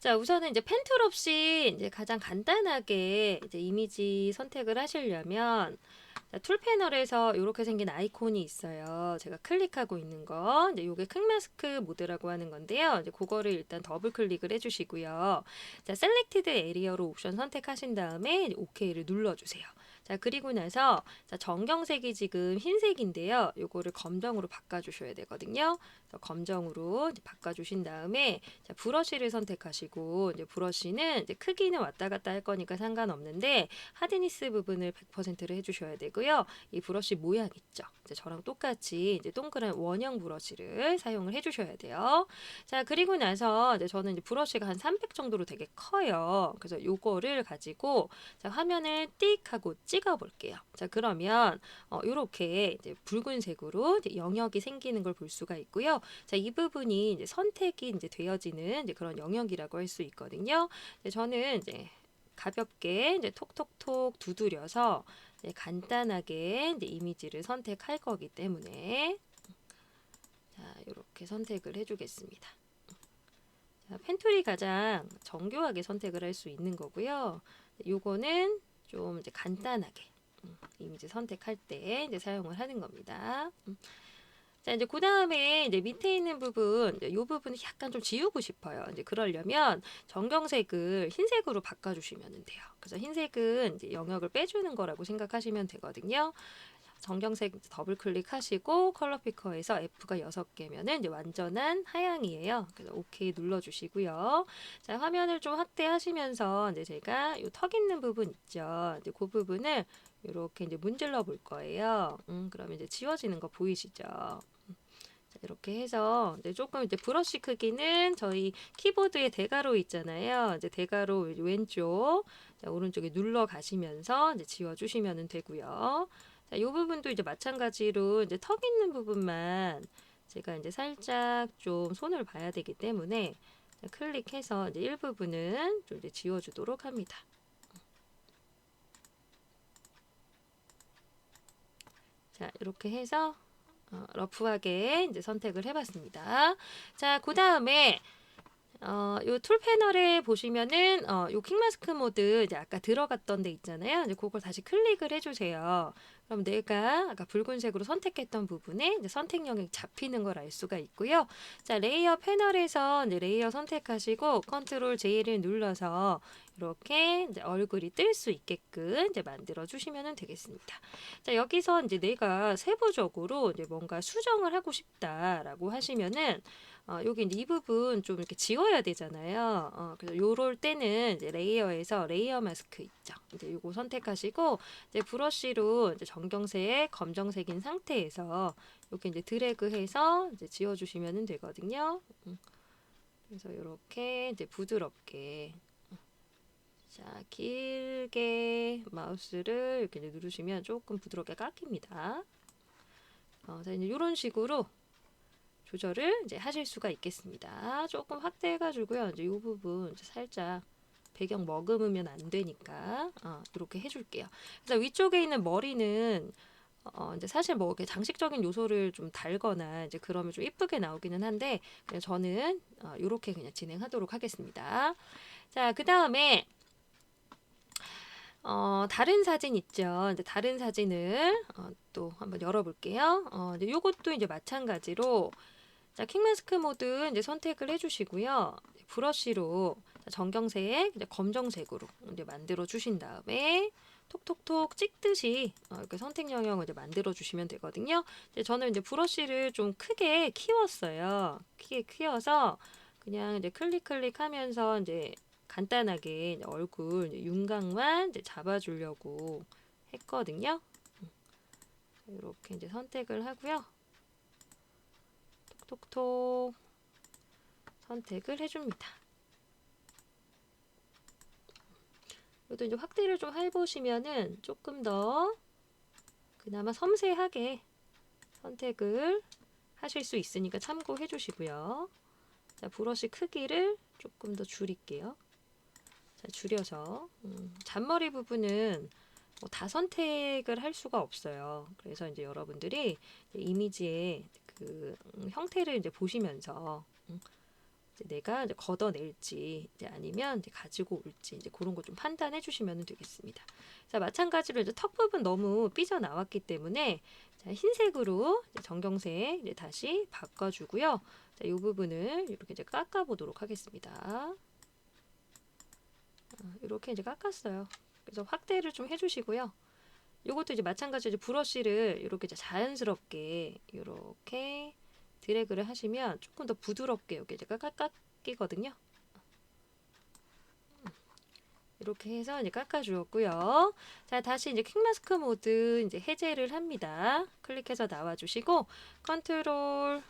자, 우선은 이제 펜 툴 없이 이제 가장 간단하게 이제 이미지 선택을 하시려면 자, 툴 패널에서 이렇게 생긴 아이콘이 있어요. 제가 클릭하고 있는 거. 이제 요게 퀵마스크 모드라고 하는 건데요. 이제 그거를 일단 더블 클릭을 해 주시고요. 자, 셀렉티드 에리어로 옵션 선택하신 다음에 OK를 눌러 주세요. 자, 그리고 나서 자, 정경색이 지금 흰색인데요. 요거를 검정으로 바꿔 주셔야 되거든요. 검정으로 바꿔 주신 다음에 자, 브러쉬를 선택하시고 이제 브러쉬는 이제 크기는 왔다 갔다 할 거니까 상관없는데 하드니스 부분을 100%로 해 주셔야 되고요. 이 브러쉬 모양 있죠. 이제 저랑 똑같이 이제 동그란 원형 브러쉬를 사용을 해 주셔야 돼요. 자, 그리고 나서 이제 저는 이제 브러쉬가 한 300 정도로 되게 커요. 그래서 요거를 가지고 자, 화면을 띡 하고 찍어 볼게요. 자, 그러면 어, 요렇게 이제 붉은색으로 이제 영역이 생기는 걸 볼 수가 있고요. 자, 이 부분이 이제 선택이 이제 되어지는 이제 그런 영역이라고 할 수 있거든요. 이제 저는 이제 가볍게 이제 톡톡톡 두드려서 이제 간단하게 이제 이미지를 선택할 거기 때문에 자, 이렇게 선택을 해주겠습니다. 자, 펜툴이 가장 정교하게 선택을 할 수 있는 거고요. 요거는 좀 이제 간단하게 음, 이미지 선택할 때 이제 사용을 하는 겁니다. 음. 자, 이제 그 다음에 이제 밑에 있는 부분, 이제 요 부분을 약간 좀 지우고 싶어요. 이제 그러려면 정경색을 흰색으로 바꿔주시면 돼요. 그래서 흰색은 이제 영역을 빼주는 거라고 생각하시면 되거든요. 정경색 더블 클릭하시고 컬러 피커에서 F가 6개면은 이제 완전한 하향이에요. 그래서 OK 눌러 주시고요. 자, 화면을 좀 확대하시면서 이제 제가 요 턱 있는 부분 있죠. 이제 그 부분을 이렇게 이제 문질러 볼 거예요. 음, 그러면 이제 지워지는 거 보이시죠? 이렇게 해서 이제 조금 이제 브러쉬 크기는 저희 키보드에 대가로 있잖아요. 이제 대가로 왼쪽, 자, 오른쪽에 눌러 가시면서 이제 지워 주시면 되고요. 자, 이 부분도 이제 마찬가지로 이제 턱 있는 부분만 제가 이제 살짝 좀 손을 봐야 되기 때문에 자, 클릭해서 이제 일부분은 좀 이제 지워주도록 합니다. 자, 이렇게 해서 어, 러프하게 이제 선택을 해봤습니다. 자, 그 다음에 어, 요툴 패널에 보시면은 어, 요 퀵마스크 모드 이제 아까 들어갔던 데 있잖아요. 이제 그걸 다시 클릭을 해주세요. 그럼 내가 아까 붉은색으로 선택했던 부분에 선택 영역이 잡히는 걸 알 수가 있고요. 자, 레이어 패널에서 레이어 선택하시고 컨트롤 J를 눌러서 이렇게 이제 얼굴이 뜰 수 있게끔 이제 만들어 주시면 되겠습니다. 자, 여기서 이제 내가 세부적으로 이제 뭔가 수정을 하고 싶다라고 하시면은 어, 여기 이 부분 좀 이렇게 지워야 되잖아요. 어, 그래서 요럴 때는 이제 레이어에서 레이어 마스크 있죠. 이제 요거 선택하시고 이제 브러쉬로 이제 정경색 검정색인 상태에서 이렇게 이제 드래그해서 이제 지워주시면 되거든요. 음. 그래서 이렇게 이제 부드럽게 자 길게 마우스를 이렇게 누르시면 조금 부드럽게 깎입니다. 어, 자 이제 이런 식으로 조절을 이제 하실 수가 있겠습니다. 조금 확대해가지고요. 이제 이 부분 이제 살짝 배경 머금으면 안 되니까 어, 이렇게 해줄게요. 그래서 위쪽에 있는 머리는 어, 이제 사실 뭐 이렇게 장식적인 요소를 좀 달거나 이제 그러면 좀 이쁘게 나오기는 한데 그냥 저는 어, 이렇게 그냥 진행하도록 하겠습니다. 자, 그 다음에 어, 다른 사진 있죠. 이제 다른 사진을 어, 또 한번 열어볼게요. 어, 이제 요것도 이제 마찬가지로 자, 킹마스크 모드 이제 선택을 해주시고요. 브러쉬로 정경색, 검정색으로 이제 만들어 주신 다음에 톡톡톡 찍듯이 어, 이렇게 선택 영역을 이제 만들어 주시면 되거든요. 이제 저는 이제 브러쉬를 좀 크게 키웠어요. 크게 키워서 그냥 이제 클릭 클릭하면서 이제 간단하게 이제 얼굴 이제 윤곽만 이제 잡아주려고 했거든요. 이렇게 이제 선택을 하고요. 톡톡톡 선택을 해줍니다. 이것도 이제 확대를 좀 해보시면은 조금 더 그나마 섬세하게 선택을 하실 수 있으니까 참고해 주시고요. 자, 브러쉬 크기를 조금 더 줄일게요. 자, 줄여서 음, 잔머리 부분은 뭐 다 선택을 할 수가 없어요. 그래서 이제 여러분들이 이미지의 그 음, 형태를 이제 보시면서 음, 이제 내가 이제 걷어낼지 이제 아니면 이제 가지고 올지 이제 그런 거 좀 판단해 주시면 되겠습니다. 자 마찬가지로 이제 턱 부분 너무 삐져 나왔기 때문에 자, 흰색으로 이제 정경색 이제 다시 바꿔주고요. 자, 이 부분을 이렇게 이제 깎아 보도록 하겠습니다. 어, 이렇게 이제 깎았어요. 그래서 확대를 좀 해주시고요. 이것도 이제 마찬가지로 브러쉬를 이렇게 자연스럽게 이렇게 드래그를 하시면 조금 더 부드럽게 여기 이제 깎- 깎이거든요. 이렇게 해서 이제 깎아주었고요. 자, 다시 이제 퀵마스크 모드 이제 해제를 합니다. 클릭해서 나와주시고 컨트롤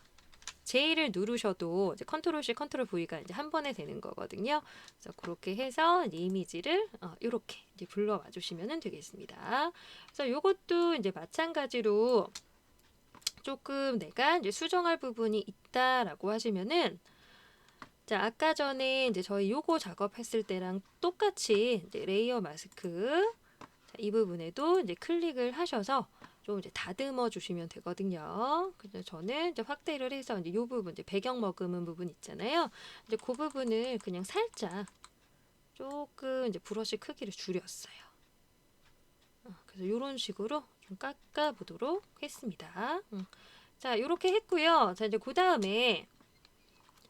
J를 누르셔도 이제 컨트롤 C, 컨트롤 V가 이제 한 번에 되는 거거든요. 그래서 그렇게 해서 이미지를 어, 이렇게 이제 불러와 주시면 되겠습니다. 그래서 요것도 이제 마찬가지로 조금 내가 이제 수정할 부분이 있다라고 하시면은 자 아까 전에 이제 저희 요거 작업했을 때랑 똑같이 이제 레이어 마스크 자, 이 부분에도 이제 클릭을 하셔서 좀 이제 다듬어 주시면 되거든요. 그래서 저는 이제 확대를 해서 이제 요 부분 이제 배경 머금은 부분 있잖아요. 이제 그 부분을 그냥 살짝 조금 이제 브러쉬 크기를 줄였어요. 어, 그래서 이런 식으로 좀 깎아 보도록 했습니다. 음. 자, 이렇게 했고요. 자, 이제 그 다음에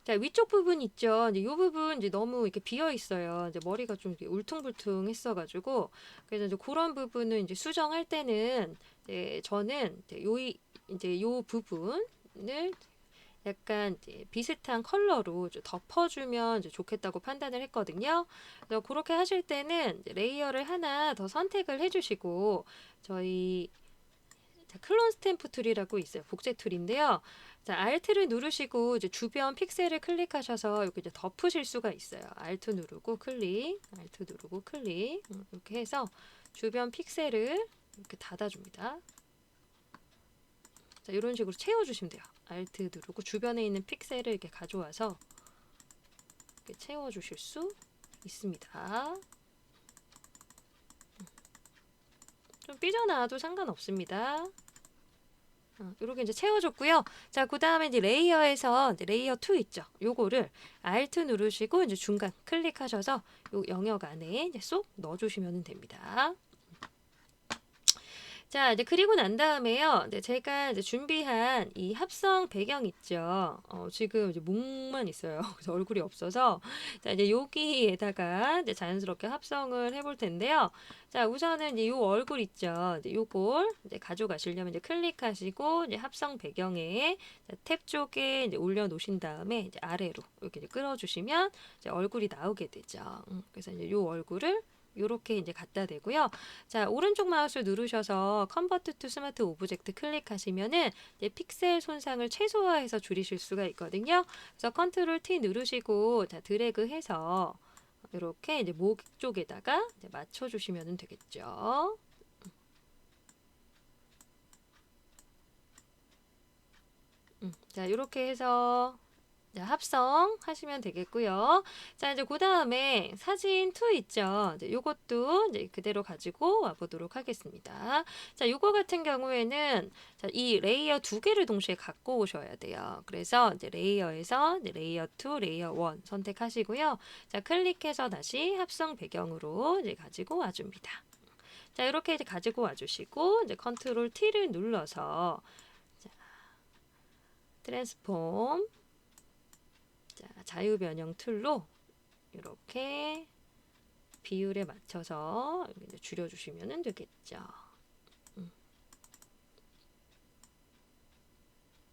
자, 위쪽 부분 있죠. 이제 이 부분 이제 너무 이렇게 비어 있어요. 이제 머리가 좀 이렇게 울퉁불퉁 했어가지고 그래서 이제 그런 부분을 이제 수정할 때는 이제 저는 요 이- 이제 요 부분을 약간 비슷한 컬러로 좀 덮어주면 좋겠다고 판단을 했거든요. 그래서 그렇게 하실 때는 레이어를 하나 더 선택을 해주시고 저희 자, 클론 스탬프 툴이라고 있어요. 복제 툴인데요. 자, Alt를 누르시고 이제 주변 픽셀을 클릭하셔서 이렇게 이제 덮으실 수가 있어요. Alt 누르고 클릭, Alt 누르고 클릭 음, 이렇게 해서 주변 픽셀을 이렇게 닫아줍니다. 자, 이런 식으로 채워주시면 돼요. Alt 누르고 주변에 있는 픽셀을 이렇게 가져와서 이렇게 채워주실 수 있습니다. 좀 삐져나와도 상관없습니다. 어, 이렇게 이제 채워줬고요. 자, 그 다음에 이제 레이어에서 이제 레이어 2 있죠. 요거를 Alt 누르시고 이제 중간 클릭하셔서 요 영역 안에 이제 쏙 넣어주시면 됩니다. 자, 이제 그리고 난 다음에요. 이제 제가 이제 준비한 이 합성 배경 있죠. 어, 지금 이제 목만 있어요. 그래서 얼굴이 없어서. 자, 이제 여기에다가 이제 자연스럽게 합성을 해볼 텐데요. 자, 우선은 이제 요 얼굴 있죠. 이제 요걸 이제 가져가시려면 이제 클릭하시고 이제 합성 배경에 자, 탭 쪽에 이제 올려놓으신 다음에 이제 아래로 이렇게 이제 끌어주시면 이제 얼굴이 나오게 되죠. 음, 그래서 이제 요 얼굴을 이렇게 이제 갖다 대고요. 자, 오른쪽 마우스 누르셔서 컨버트 투 스마트 오브젝트 클릭하시면은 이제 픽셀 손상을 최소화해서 줄이실 수가 있거든요. 그래서 컨트롤 T 누르시고 자, 드래그 해서 이렇게 이제 목 쪽에다가 이제 맞춰 주시면 되겠죠. 음, 자, 이렇게 해서 자, 합성 하시면 되겠고요. 자, 이제 그 다음에 사진 2 있죠. 이제 요것도 이제 그대로 가지고 와보도록 하겠습니다. 자, 요거 같은 경우에는 자, 이 레이어 두 개를 동시에 갖고 오셔야 돼요. 그래서 이제 레이어에서 이제 레이어 2, 레이어 1 선택하시고요. 자, 클릭해서 다시 합성 배경으로 이제 가지고 와줍니다. 자, 이렇게 이제 가지고 와주시고 이제 컨트롤 T를 눌러서 자, 트랜스폼 자, 자유 변형 툴로 이렇게 비율에 맞춰서 줄여주시면 되겠죠. 음.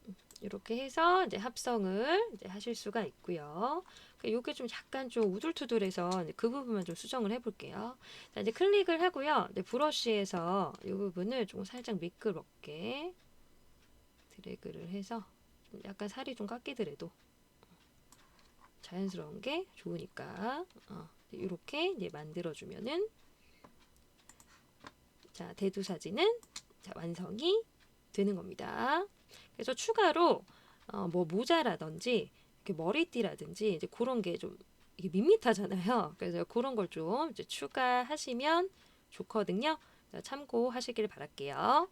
음, 이렇게 해서 이제 합성을 이제 하실 수가 있고요. 이게 좀 약간 좀 우둘투둘해서 그 부분만 좀 수정을 해볼게요. 자, 이제 클릭을 하고요. 이제 브러쉬에서 이 부분을 좀 살짝 미끄럽게 드래그를 해서 좀 약간 살이 좀 깎이더라도 자연스러운 게 좋으니까 어, 이렇게 이제 만들어주면은 자 대두 사진은 자, 완성이 되는 겁니다. 그래서 추가로 어, 뭐 모자라든지 이렇게 머리띠라든지 이제 그런 게 좀 밋밋하잖아요. 그래서 그런 걸 좀 추가하시면 좋거든요. 자, 참고하시길 바랄게요.